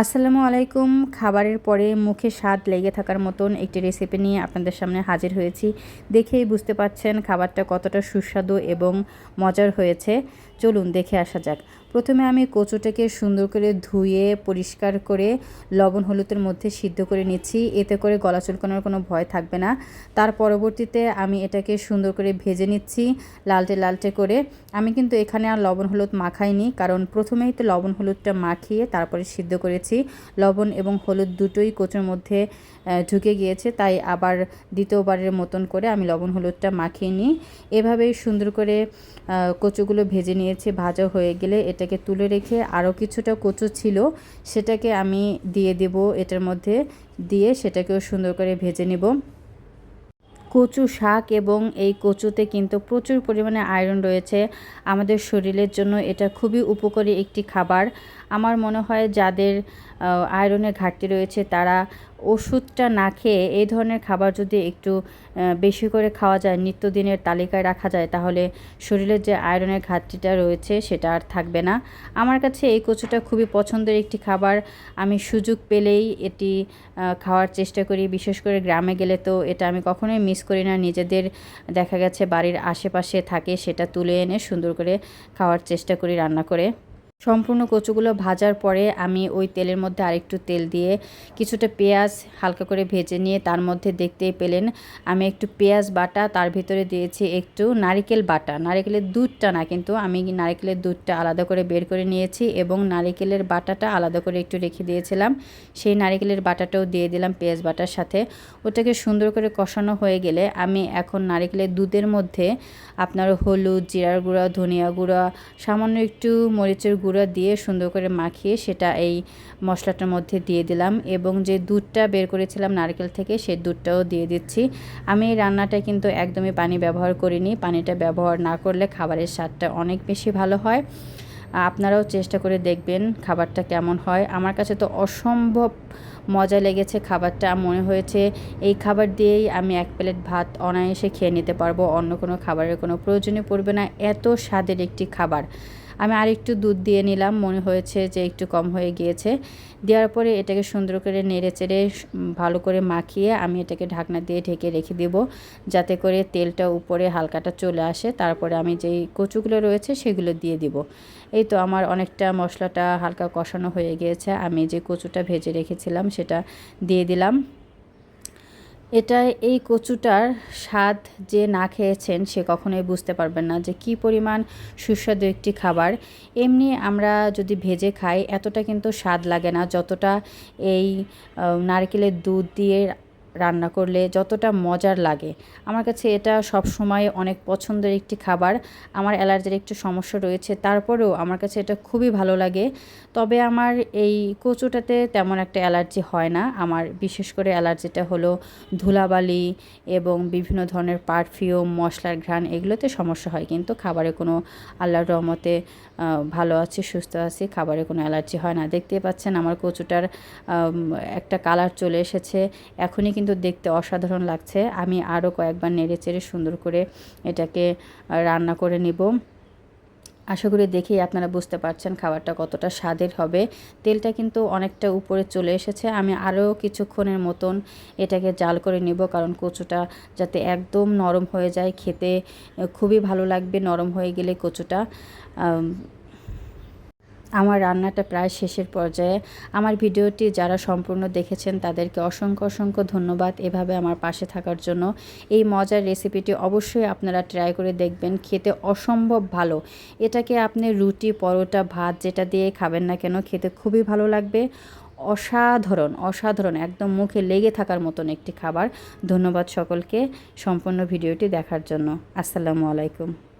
আসসালামু আলাইকুম। খাবারের পরে মুখে স্বাদ লেগে থাকার মতন একটি রেসিপি নিয়ে আপনাদের সামনে হাজির হয়েছি। দেখেই বুঝতে পারছেন খাবারটা কতটা সুস্বাদু এবং মজার হয়েছে। চলুন দেখে আসা যাক। প্রথমে আমি কচুটাকে সুন্দর করে ধুয়ে, পরিষ্কার করে লবণ হলুদের মধ্যে সিদ্ধ করে নিচ্ছি। এতে করে গলা চুলকানোর কোনো ভয় থাকবে না। তার পরবর্তীতে আমি এটাকে সুন্দর করে ভেজে নিচ্ছি লালটে লালটে করে। আমি কিন্তু এখানে আর লবণ হলুদ মাখাইনি, কারণ প্রথমেই তো লবণ হলুদটা মাখিয়ে তারপরে সিদ্ধ করেছি লবণ এবং হলুদ দুটোই কচুর মধ্যে ঢুকে গিয়েছে। তাই আবার দ্বিতীয়বারের মতন করে আমি লবণ হলুদটা মাখিয়ে নিই। এভাবেই সুন্দর করে কচুগুলো ভেজে নিয়েছি। ভাজা হয়ে গেলে এটাকে তুলে রেখে আরও কিছুটা কচু ছিল, সেটাকে আমি দিয়ে দেব এটার মধ্যে। দিয়ে সেটাকেও সুন্দর করে ভেজে নেব। কচু শাক এবং এই কচুতে কিন্তু প্রচুর পরিমাণে আয়রন রয়েছে। আমাদের শরীরের জন্য এটা খুবই উপকারী একটি খাবার। আমার মনে হয় যাদের আয়রনের ঘাটতি রয়েছে তারা ওষুধটা না খেয়ে এই ধরনের খাবার যদি একটু বেশি করে খাওয়া যায়, নিত্যদিনের তালিকায় রাখা যায়, তাহলে শরীরের যে আয়রনের ঘাটতিটা রয়েছে সেটা আর থাকবে না। আমার কাছে এই কচুটা খুবই পছন্দের একটি খাবার। আমি সুযোগ পেলেই এটি খাওয়ার চেষ্টা করি। বিশেষ করে গ্রামে গেলে তো এটা আমি কখনোই মিস করি না। নিজেদের দেখা গেছে বাড়ির আশেপাশে থাকে, সেটা তুলে এনে সুন্দর করে খাওয়ার চেষ্টা করি রান্না করে। সম্পূর্ণ কচুগুলো ভাজার পরে আমি ওই তেলের মধ্যে আরেকটু তেল দিয়ে কিছুটা পেঁয়াজ হালকা করে ভেজে নিয়ে তার মধ্যে দেখতেই পেলেন, আমি একটু পেঁয়াজ বাটা, তার ভিতরে দিয়েছি একটু নারিকেল বাটা। নারিকেলের দুধটা না, কিন্তু আমি নারিকেলের দুধটা আলাদা করে বের করে নিয়েছি এবং নারিকেলের বাটাটা আলাদা করে একটু রেখে দিয়েছিলাম। সেই নারিকেলের বাটাটাও দিয়ে দিলাম পেঁয়াজ বাটার সাথে। ওটাকে সুন্দর করে কষানো হয়ে গেলে আমি এখন নারিকেলের দুধের মধ্যে আপনার হলুদ, জিরার গুঁড়া, ধনিয়া গুঁড়া, সামান্য একটু মরিচের গুঁড়া গুঁড়া দিয়ে সুন্দর করে মাখিয়ে সেটা এই মশলাটার মধ্যে দিয়ে দিলাম এবং যে দুধটা বের করেছিলাম নারকেল থেকে সেই দুধটাও দিয়ে দিচ্ছি। আমি এই রান্নাটা কিন্তু একদমই পানি ব্যবহার করিনি। পানিটা ব্যবহার না করলে খাবারের স্বাদটা অনেক বেশি ভালো হয়। আপনারাও চেষ্টা করে দেখবেন খাবারটা কেমন হয়। আমার কাছে তো অসম্ভব মজা লেগেছে খাবারটা। মনে হয়েছে এই খাবার দিয়েই আমি এক প্লেট ভাত অনায়াসে খেয়ে নিতে পারব। অন্য কোনো খাবারের কোনো প্রয়োজনই পড়বে না। এত স্বাদের একটি খাবার। আমি আর একটু দুধ দিয়ে নিলাম, মনে হয়েছে যে একটু কম হয়ে গিয়েছে। দেওয়ার পরে এটাকে সুন্দর করে নেড়ে চেড়ে ভালো করে মাখিয়ে আমি এটাকে ঢাকনা দিয়ে ঢেকে রেখে দেব, যাতে করে তেলটা উপরে হালকাটা চলে আসে। তারপরে আমি যেই কচুগুলো রয়েছে সেগুলো দিয়ে দিব। এই তো আমার অনেকটা মশলাটা হালকা কষানো হয়ে গিয়েছে। আমি যে কচুটা ভেজে রেখেছিলাম সেটা দিয়ে দিলাম। এটা এই কচুটার স্বাদ যে না খেয়েছেন সে কখনোই বুঝতে পারবেন না যে কি পরিমাণ সুস্বাদু একটি খাবার। এমনি আমরা যদি ভেজে খাই, এতটা কিন্তু স্বাদ লাগে না যতটা এই নারকেলের দুধ দিয়ে রান্না করলে যতটা মজার লাগে। আমার কাছে এটা সব সময় অনেক পছন্দের একটি খাবার। আমার অ্যালার্জির একটু সমস্যা রয়েছে, তারপরেও আমার কাছে এটা খুবই ভালো লাগে। তবে আমার এই কচুটাতে তেমন একটা অ্যালার্জি হয় না। আমার বিশেষ করে অ্যালার্জিটা হলো ধুলাবালি এবং বিভিন্ন ধরনের পারফিউম, মশলার ঘ্রাণ এগুলোতে সমস্যা হয়। কিন্তু খাবারে কোনো আল্লাহর রহমতে ভালো আছি, সুস্থ আছি, খাবারে কোনো অ্যালার্জি হয় না। দেখতে পাচ্ছেন আমার কচুটার একটা কালার চলে এসেছে। এখনই কিন্তু দেখতে অসাধারণ লাগছে। আমি আরও কয়েকবার নেড়ে চেড়ে সুন্দর করে এটাকে রান্না করে নিব। আশা করি দেখেই আপনারা বুঝতে পারছেন খাবারটা কতটা স্বাদের হবে। তেলটা কিন্তু অনেকটা উপরে চলে এসেছে। আমি আরও কিছুক্ষণের মতন এটাকে জাল করে নিব, কারণ কচুটা যাতে একদম নরম হয়ে যায় খেতে খুবই ভালো লাগবে নরম হয়ে গেলে কচুটা। আমার রান্নাটা প্রায় শেষের পর্যায়ে। আমার ভিডিওটি যারা সম্পূর্ণ দেখেছেন, তাদেরকে অসংখ্য অসংখ্য ধন্যবাদ এভাবে আমার পাশে থাকার জন্য। এই মজার রেসিপিটি অবশ্যই আপনারা ট্রাই করে দেখবেন, খেতে অসম্ভব ভালো। এটাকে আপনি রুটি, পরোটা, ভাত যেটা দিয়ে খাবেন না কেন, খেতে খুবই ভালো লাগবে। অসাধারণ অসাধারণ, একদম মুখে লেগে থাকার মতন একটি খাবার। ধন্যবাদ সকলকে সম্পূর্ণ ভিডিওটি দেখার জন্য। আসসালামু আলাইকুম।